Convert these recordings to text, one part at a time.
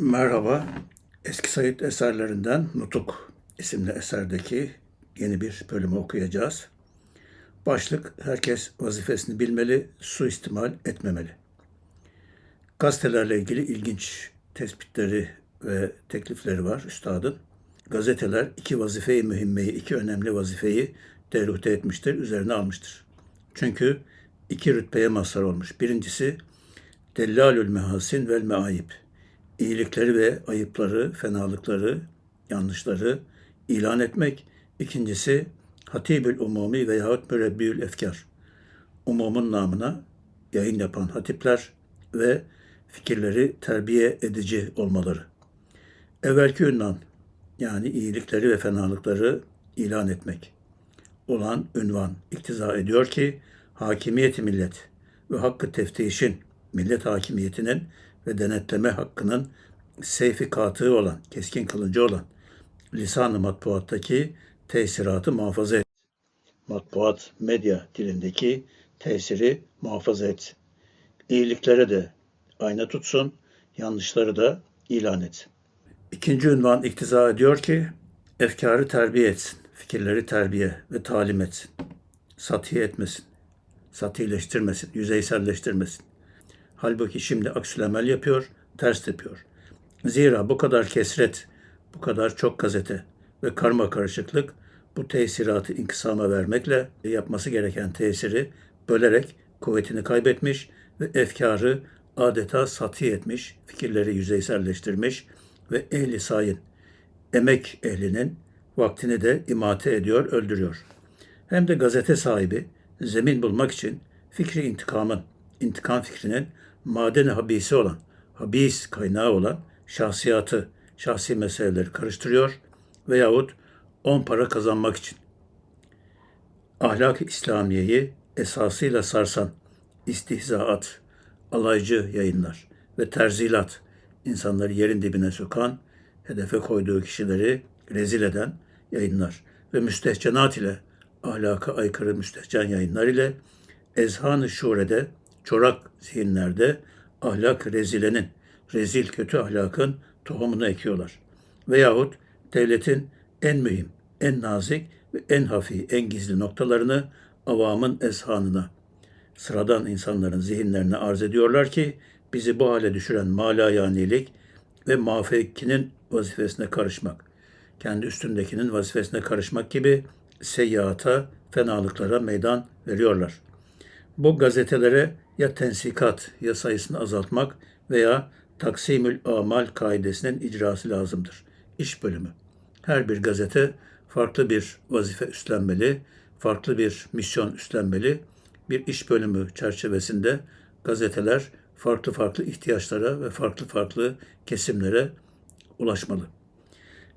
Merhaba. Eski Sayit eserlerinden Nutuk isimli eserdeki yeni bir bölümü okuyacağız. Başlık herkes vazifesini bilmeli, suistimal etmemeli. Gazetelerle ilgili ilginç tespitleri ve teklifleri var üstadın. Gazeteler iki vazifeyi mühimmeyi, iki önemli vazifeyi derühte etmiştir, üzerine almıştır. Çünkü iki rütbeye mazhar olmuş. Birincisi dellalül mehasin vel meayip iyilikleri ve ayıpları, fenalıkları, yanlışları ilan etmek. İkincisi hatibül umumi veyahut mürebbiyül efkar. Umumun namına yayın yapan hatipler ve fikirleri terbiye edici olmaları. Evvelki ünvan yani iyilikleri ve fenalıkları ilan etmek olan ünvan iktiza ediyor ki hakimiyeti millet ve hakkı teftişin millet hakimiyetinin ve denetleme hakkının seyfi katığı olan, keskin kılıncı olan lisan-ı matbuattaki tesiratı muhafaza et. Matbuat, medya dilindeki tesiri muhafaza et. İyiliklere de ayna tutsun, yanlışları da ilan etsin. İkinci ünvan iktiza ediyor ki, efkarı terbiye etsin, fikirleri terbiye ve talim etsin. Satiye etmesin, satileştirmesin, yüzeyselleştirmesin. Halbuki şimdi aksülemel yapıyor, ters yapıyor. Zira bu kadar kesret, bu kadar çok gazete ve karma karışıklık bu tesiratı inkısama vermekle yapması gereken tesiri bölerek kuvvetini kaybetmiş ve efkarı adeta sati etmiş, fikirleri yüzeyselleştirmiş ve ehli sayin, emek ehlinin vaktini de imate ediyor, öldürüyor. Hem de gazete sahibi zemin bulmak için fikri intikamın, intikam fikrinin madeni habisi olan, habis kaynağı olan şahsiyatı, şahsi meseleleri karıştırıyor veyahut on para kazanmak için. Ahlak İslamiye'yi esasıyla sarsan istihzaat, alaycı yayınlar ve terzilat, insanları yerin dibine sokan, hedefe koyduğu kişileri rezil eden yayınlar ve müstehcenat ile ahlaka aykırı müstehcen yayınlar ile ezhan-ı şurede, çorak zihinlerde ahlak rezilenin, rezil kötü ahlakın tohumunu ekiyorlar. Veyahut devletin en mühim, en nazik ve en hafi, en gizli noktalarını avamın ezhanına, sıradan insanların zihinlerine arz ediyorlar ki bizi bu hale düşüren malayanilik ve mafekinin vazifesine karışmak, kendi üstündekinin vazifesine karışmak gibi seyyahata, fenalıklara meydan veriyorlar. Bu gazetelere ya tensikat ya sayısını azaltmak veya taksimül amal kaidesinin icrası lazımdır. İş bölümü. Her bir gazete farklı bir vazife üstlenmeli, farklı bir misyon üstlenmeli. Bir iş bölümü çerçevesinde gazeteler farklı farklı ihtiyaçlara ve farklı farklı kesimlere ulaşmalı.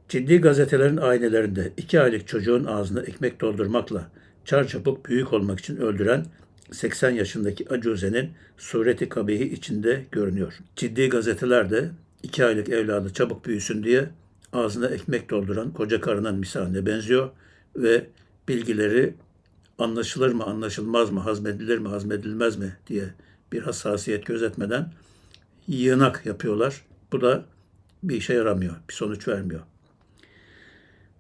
Ciddi gazetelerin ailelerinde iki aylık çocuğun ağzına ekmek doldurmakla çarçabuk büyük olmak için öldüren 80 yaşındaki acuzenin sureti kabihi içinde görünüyor. Ciddi gazetelerde iki aylık evladı çabuk büyüsün diye ağzına ekmek dolduran koca karının misaline benziyor ve bilgileri anlaşılır mı, anlaşılmaz mı, hazmedilir mi, hazmedilmez mi diye bir hassasiyet gözetmeden yığınak yapıyorlar. Bu da bir işe yaramıyor, bir sonuç vermiyor.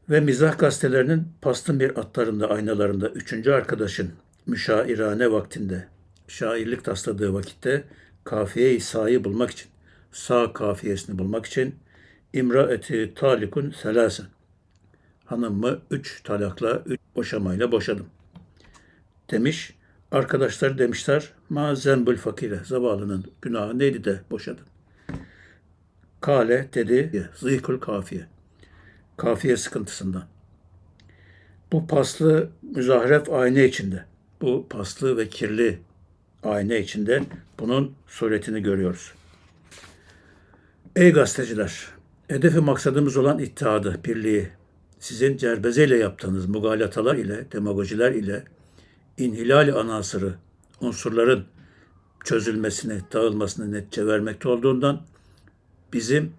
Ve mizah gazetelerinin pastın bir atlarında, aynalarında üçüncü arkadaşın müşairane vaktinde, şairlik tasladığı vakitte kafiye-i sa'yı bulmak için, sağ kafiyesini bulmak için imraeti talikun selasen. Hanımımı üç talakla, üç boşamayla boşadım. Demiş, arkadaşlar demişler, ma zembül fakire, zavallının günahı neydi de boşadın. Kale dedi, zıykul kafiye. Kafiye sıkıntısından. Bu paslı müzahref ayna içinde bu paslı ve kirli ayna içinde bunun suretini görüyoruz. Ey gazeteciler, hedefi maksadımız olan ittihadı, birliği, sizin cerbezeyle yaptığınız mugalatalar ile, demagojiler ile inhilal anasırı, unsurların çözülmesini, dağılmasını netçe vermekte olduğundan bizim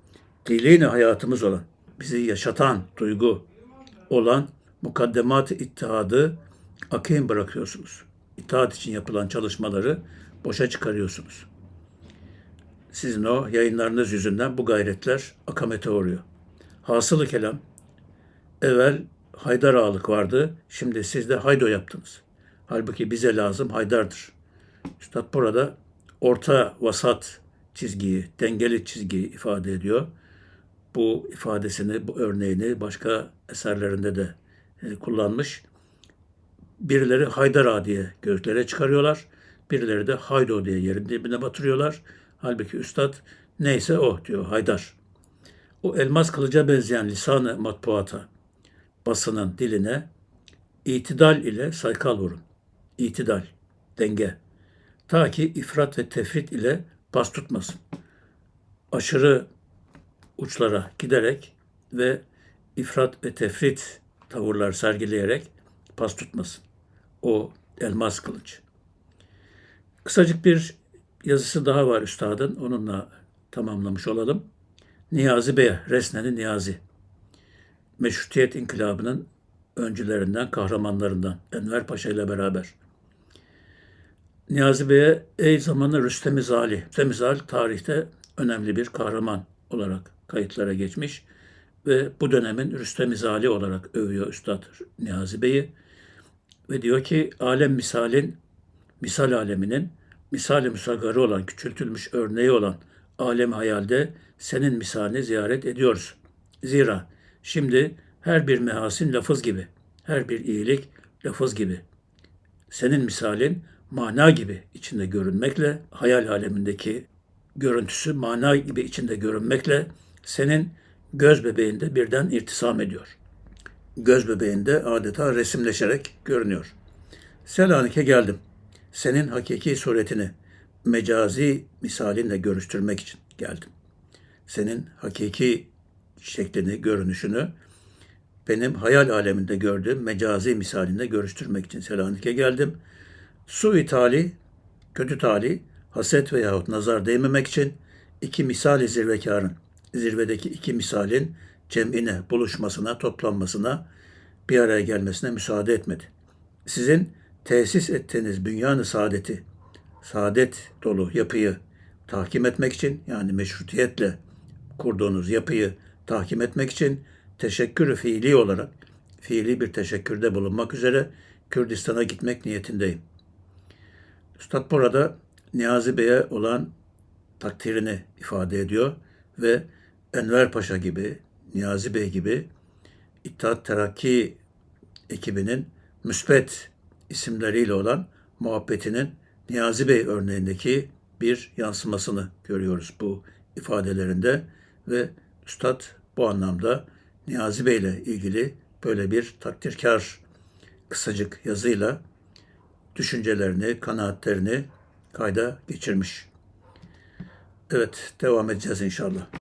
dilini hayatımız olan, bizi yaşatan duygu olan mukaddemat ittihadı akıyım bırakıyorsunuz. İtaat için yapılan çalışmaları boşa çıkarıyorsunuz. sizin o yayınlarınız yüzünden bu gayretler akamete uğruyor. Hasılı kelam, evvel Haydar Ağalık vardı, şimdi siz de Haydo yaptınız. Halbuki bize lazım Haydar'dır. Üstad burada orta vasat çizgiyi, dengeli çizgiyi ifade ediyor. Bu ifadesini, bu örneğini başka eserlerinde de e, kullanmış. Birileri Haydar Ağa diye gözlere çıkarıyorlar. Birileri de Haydo diye yerin dibine batırıyorlar. Halbuki üstad neyse o diyor Haydar. O elmas kılıca benzeyen lisanı matbuata, basının diline itidal ile saykal vurun. İtidal, denge. Ta ki ifrat ve tefrit ile pas tutmasın. Aşırı uçlara giderek ve ifrat ve tefrit tavırlar sergileyerek pas tutmasın. O elmas kılıç. Kısacık bir yazısı daha var üstadın. Onunla tamamlamış olalım. Niyazi Bey, Resneli Niyazi. Meşrutiyet İnkılabı'nın öncülerinden, kahramanlarından Enver Paşa ile beraber. Niyazi Bey'e ey zamanı Rüstem-i Zali. Rüstem-i tarihte önemli bir kahraman olarak kayıtlara geçmiş ve bu dönemin Rüstem-i olarak övüyor Üstad Niyazi Bey'i ve diyor ki alem misalin, misal aleminin misali müsagarı olan, küçültülmüş örneği olan alem hayalde senin misalini ziyaret ediyoruz. Zira şimdi her bir mehasin lafız gibi, her bir iyilik lafız gibi. Senin misalin mana gibi içinde görünmekle, hayal alemindeki görüntüsü mana gibi içinde görünmekle senin göz bebeğinde birden irtisam ediyor. Göz bebeğinde adeta resimleşerek görünüyor. Selanik'e geldim. Senin hakiki suretini mecazi misalinle görüştürmek için geldim. Senin hakiki şeklini, görünüşünü benim hayal aleminde gördüğüm mecazi misalinde görüştürmek için Selanik'e geldim. Su tali, kötü tali, haset veyahut nazar değmemek için iki misali zirvekarın, zirvedeki iki misalin cem'ine, buluşmasına, toplanmasına, bir araya gelmesine müsaade etmedi. Sizin tesis ettiğiniz bünyanı saadeti, saadet dolu yapıyı tahkim etmek için, yani meşrutiyetle kurduğunuz yapıyı tahkim etmek için teşekkür fiili olarak, fiili bir teşekkürde bulunmak üzere Kürdistan'a gitmek niyetindeyim. Üstad burada Niyazi Bey'e olan takdirini ifade ediyor ve Enver Paşa gibi, Niyazi Bey gibi İttihat Terakki ekibinin müspet isimleriyle olan muhabbetinin Niyazi Bey örneğindeki bir yansımasını görüyoruz bu ifadelerinde ve Üstad bu anlamda Niyazi Bey ile ilgili böyle bir takdirkar kısacık yazıyla düşüncelerini, kanaatlerini kayda geçirmiş. Evet, devam edeceğiz inşallah.